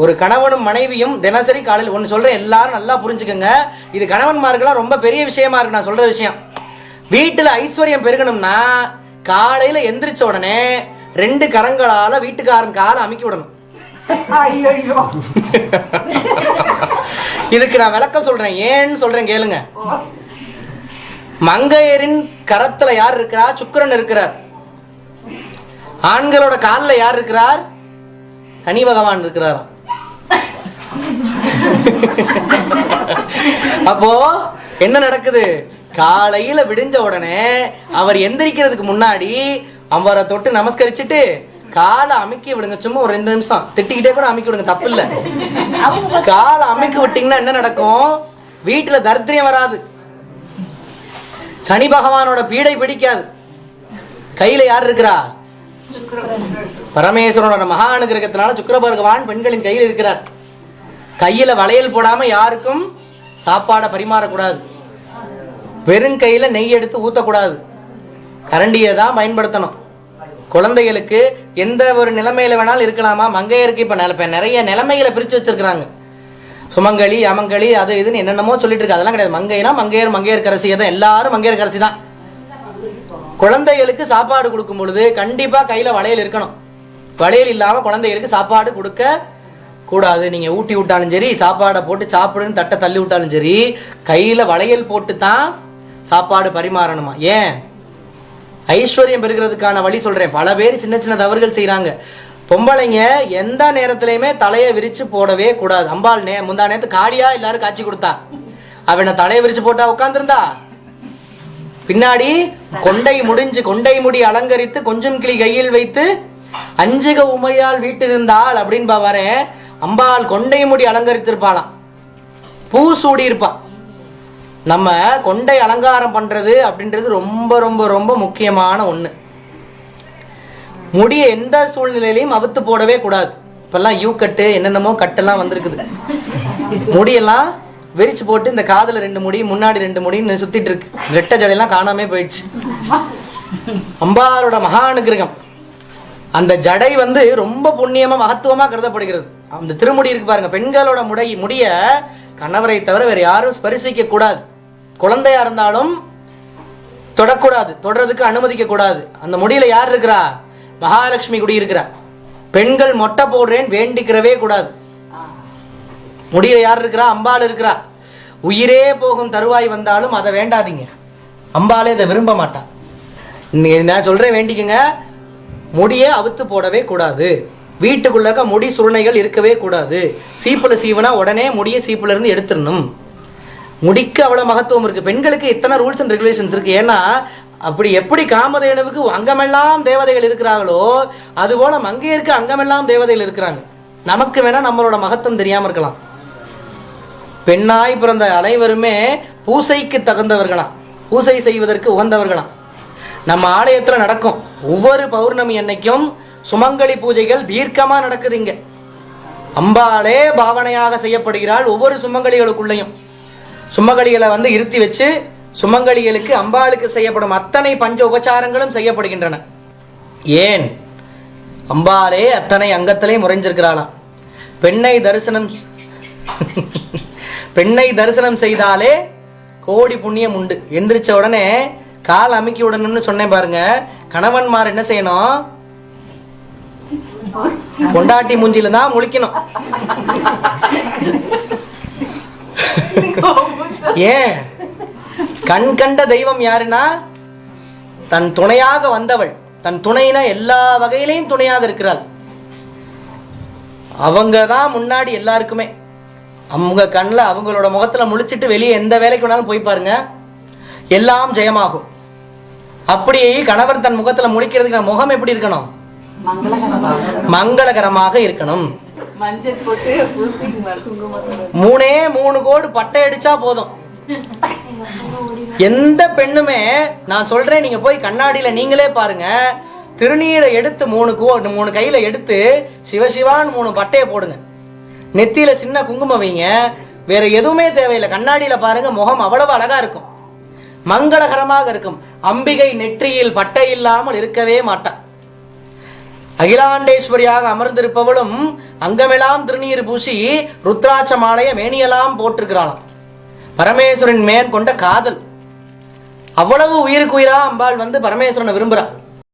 ஒரு கணவனும் மனைவியும் தினசரி காலையில் ஒன்று சொல்றேன் எல்லாரும் நல்லா புரிஞ்சுக்கோங்க. இது கணவன்மார்களாம் ரொம்ப பெரிய விஷயமா இருக்கு நான் சொல்ற விஷயம். வீட்டுல ஐஸ்வர்யம் பெருகணும்னா காலையில எந்திரிச்ச உடனே ரெண்டு கரங்களால வீட்டுக்காரன் காலை அமுக்கி விடணும். இதுக்கு நான் விளக்கம் சொல்றேன் ஏன்னு சொல்றேன் கேளுங்க. மங்கையரின் கரத்துல யார் இருக்கிறா? சுக்கிரன் இருக்கிறார். ஆண்களோட கால்ல யார் இருக்கிறார்? சனி பகவான் இருக்கிறாராம். அப்போ என்ன நடக்குது? காலையில விடிஞ்ச உடனே அவர் எந்திரிக்கிறதுக்கு முன்னாடி அவரை தொட்டு நமஸ்கரிச்சுட்டு காலை அமுக்கி விடுங்க. சும்மா ஒரு ரெண்டு நிமிஷம். திட்டிக்கிட்டே கூட அமுக்கி விடுங்க. தப்பு இல்ல. காலை அமுக்கி விட்டீங்கன்னா என்ன நடக்கும்? வீட்டுல தரித்திரியம் வராது. சனி பகவானோட பீடை பிடிக்காது. கையில யார் இருக்கிறா? பரமேஸ்வரனோட மகா அனுகிரகத்தினால சுக்கர பகவான் பெண்களின் கையில் இருக்கிறார். கையில் வளையல் போடாமல் யாருக்கும் சாப்பாடை பரிமாறக்கூடாது. வெறும் கையில் நெய் எடுத்து ஊற்றக்கூடாது கரண்டியை தான் பயன்படுத்தணும். குழந்தைகளுக்கு எந்த ஒரு நிலைமையில வேணாலும் இருக்கலாமா? மங்கையருக்கு இப்போ நில- நிறைய நிலைமைகளை பிரித்து வச்சிருக்கிறாங்க. சுமங்கலி அமங்கலி அது இதுன்னு என்னென்னமோ சொல்லிட்டு இருக்கு. அதெல்லாம் கிடையாது. மங்கைனா மங்கையர் மங்கையர் கரசி தான். எல்லாரும் மங்கையர் கரசி தான். குழந்தைகளுக்கு சாப்பாடு கொடுக்கும் பொழுது கண்டிப்பாக கையில் வளையல் இருக்கணும். வளையல் இல்லாமல் குழந்தைகளுக்கு சாப்பாடு கொடுக்க கூடாது. நீங்க ஊட்டி விட்டாலும் சரி சாப்பாடை போட்டு சாப்பிடுன்னு தட்டை தள்ளி விட்டாலும் சரி கையில வளையல் போட்டு தான் சாப்பாடு பரிமாறணுமா? ஏன்? ஐஸ்வர்யம் பெறுகிறதுக்கான வழி சொல்றேன். பல பேர் சின்ன சின்ன தவறுகள் செய்றாங்க. பொம்பளைங்க எந்த நேரத்துலையுமே தலையை விரிச்சு போடவே கூடாது. அம்பாள் நே முந்தா நேரத்து காளியா எல்லாரும் காட்சி கொடுத்தா. அவனை தலையை விரிச்சு போட்டா உட்காந்துருந்தா பின்னாடி கொண்டை முடிஞ்சு கொண்டை முடி அலங்கரித்து கொஞ்சம் கிளி கையில் வைத்து அஞ்சுக உமையால் வீட்டிருந்தாள் அப்படின்னு வரேன் அம்பாள் கொண்டை முடி அலங்கரித்திருப்பாளாம். பூ சூடி இருப்பான் நம்ம கொண்டை அலங்காரம் பண்றது அப்படின்றது ரொம்ப ரொம்ப ரொம்ப முக்கியமான ஒண்ணு. முடியை எந்த சூழ்நிலையிலையும் அவுத்து போடவே கூடாது. இப்பெல்லாம் யூ கட்டு என்னென்னமோ கட்டெல்லாம் வந்திருக்குது. முடியெல்லாம் வெறிச்சு போட்டு இந்த காதில் ரெண்டு முடி முன்னாடி ரெண்டு முடின்னு சுத்திட்டு இருக்கு. ரெட்டை ஜடையெல்லாம் காணாமே போயிடுச்சு. அம்பாரோட மகா அனுகிரகம். அந்த ஜடை வந்து ரொம்ப புண்ணியமா மகத்துவமா கருதப்படுகிறது. அந்த திருமுடி இருக்கு பாருங்க. பெண்களோட முடை முடிய கணவரை தவிர வேற யாரும் ஸ்பரிசிக்க கூடாது. குழந்தையா இருந்தாலும் தொடக்கூடாது. தொடறதுக்கு அனுமதிக்க கூடாது. அந்த முடியில யார் இருக்கிறா? மகாலட்சுமி குடி இருக்கிறா. பெண்கள் மொட்டை போடுறேன் வேண்டிக்கிறவே கூடாது. முடியில யார் இருக்கிறா? அம்பாள் இருக்கிறா. உயிரே போகும் தருவாய் வந்தாலும் அதை வேண்டாதீங்க. அம்பாளே அதை விரும்ப மாட்டா. நீ- நான் சொல்றேன் வேண்டிக்கங்க. முடியை அவுத்து போடவே கூடாது. வீட்டுக்குள்ளாக முடி சுருணைகள் இருக்கவே கூடாது. சீப்புல சீவனா உடனே முடியை சீப்புல இருந்து எடுத்துடணும். முடிக்கு அவ்வளோ மகத்துவம் இருக்குது பெண்களுக்கு இத்தனை ரூல்ஸ் அண்ட் ரெகுலேஷன்ஸ் இருக்குது ஏன்னா அப்படி எப்படி காமதேனுவுக்கு அங்கமெல்லாம் தேவதைகள் இருக்கிறாங்களோ அதுபோல மங்கையருக்கு அங்கமெல்லாம் தேவதைகள் இருக்கிறாங்க. நமக்கு வேணா நம்மளோட மகத்துவம் தெரியாமல் இருக்கலாம். பெண்ணாய் பிறந்த அனைவருமே பூசைக்கு தகுந்தவர்களாம் பூசை செய்வதற்கு உகந்தவர்களாம் நம்ம ஆலயத்தில் நடக்கும். ஒவ்வொரு பௌர்ணமி அன்னைக்கும் சுமங்கலி பூஜைகள் தீர்க்கமா நடக்குது இங்க. அம்பாளே பாவனையாக செய்யப்படுகிறாள் ஒவ்வொரு சுமங்கலிகளுக்குள்ளேயும். சுமங்கலிகளை வந்து இருத்தி வச்சு சுமங்கலிகளுக்கு அம்பாளுக்கு செய்யப்படும் அத்தனை பஞ்ச உபச்சாரங்களும் செய்யப்படுகின்றன. ஏன்? அம்பாளே அத்தனை அங்கத்திலே முறைஞ்சிருக்கிறாளாம். பெண்ணை தரிசனம் பெண்ணை தரிசனம் செய்தாலே கோடி புண்ணியம் உண்டு. எந்திரிச்ச உடனே கால் அமுக்கி விடணும்னு சொன்னேன் பாருங்க. கணவன்மார் என்ன செய்யணும்? பொண்டாட்டி மூஞ்சில தான் முழிக்கணும். ஏன்? கண் கண்ட தெய்வம் யாருன்னா? தன் துணையாக வந்தவள். தன் துணைனா எல்லா வகையிலையும் துணையாக இருக்கிறாள். அவங்க தான் முன்னாடி எல்லாருக்குமே. அவங்க கண்ணில் அவங்களோட முகத்துல முழிச்சிட்டு வெளியே எந்த வேலைக்கு வேணாலும் போய் பாருங்க. எல்லாம் ஜெயமாகும். அப்படி கணவர் தன் முகத்துல முழிக்கிறதுக்கு முகம் எப்படி இருக்கணும்? மங்களகரமாக. இருக்கணும். மூணே மூணு கோடு பட்டை அடிச்சா போதும். எந்த பெண்ணுமே நான் சொல்றேன் நீங்க போய் கண்ணாடியில நீங்களே பாருங்க. திருநீரை எடுத்து மூணு கோ மூணு கையில எடுத்து சிவசிவான்னு மூணு பட்டையை போடுங்க. நெத்தியில சின்ன குங்குமம் வைங்க. வேற எதுவுமே தேவையில்லை. கண்ணாடியில பாருங்க முகம் அவ்வளவு அழகா இருக்கும். மங்களகரமாக இருக்கும். அம்பிகை நெற்றியில் பட்டை இல்லாமல் இருக்கவே மாட்டா அகிலாண்டேஸ்வரியாக அமர்ந்திருப்பவளும் அங்கமெல்லாம் திருநீர் பூசி ருத்ராட்ச மாலைய மேனியெல்லாம் போட்டிருக்கிறாளாம். பரமேஸ்வரன் மேற்கொண்ட காதல். அவ்வளவு உயிருக்கு உயிரா அம்பாள் வந்து பரமேஸ்வரனை விரும்புறான்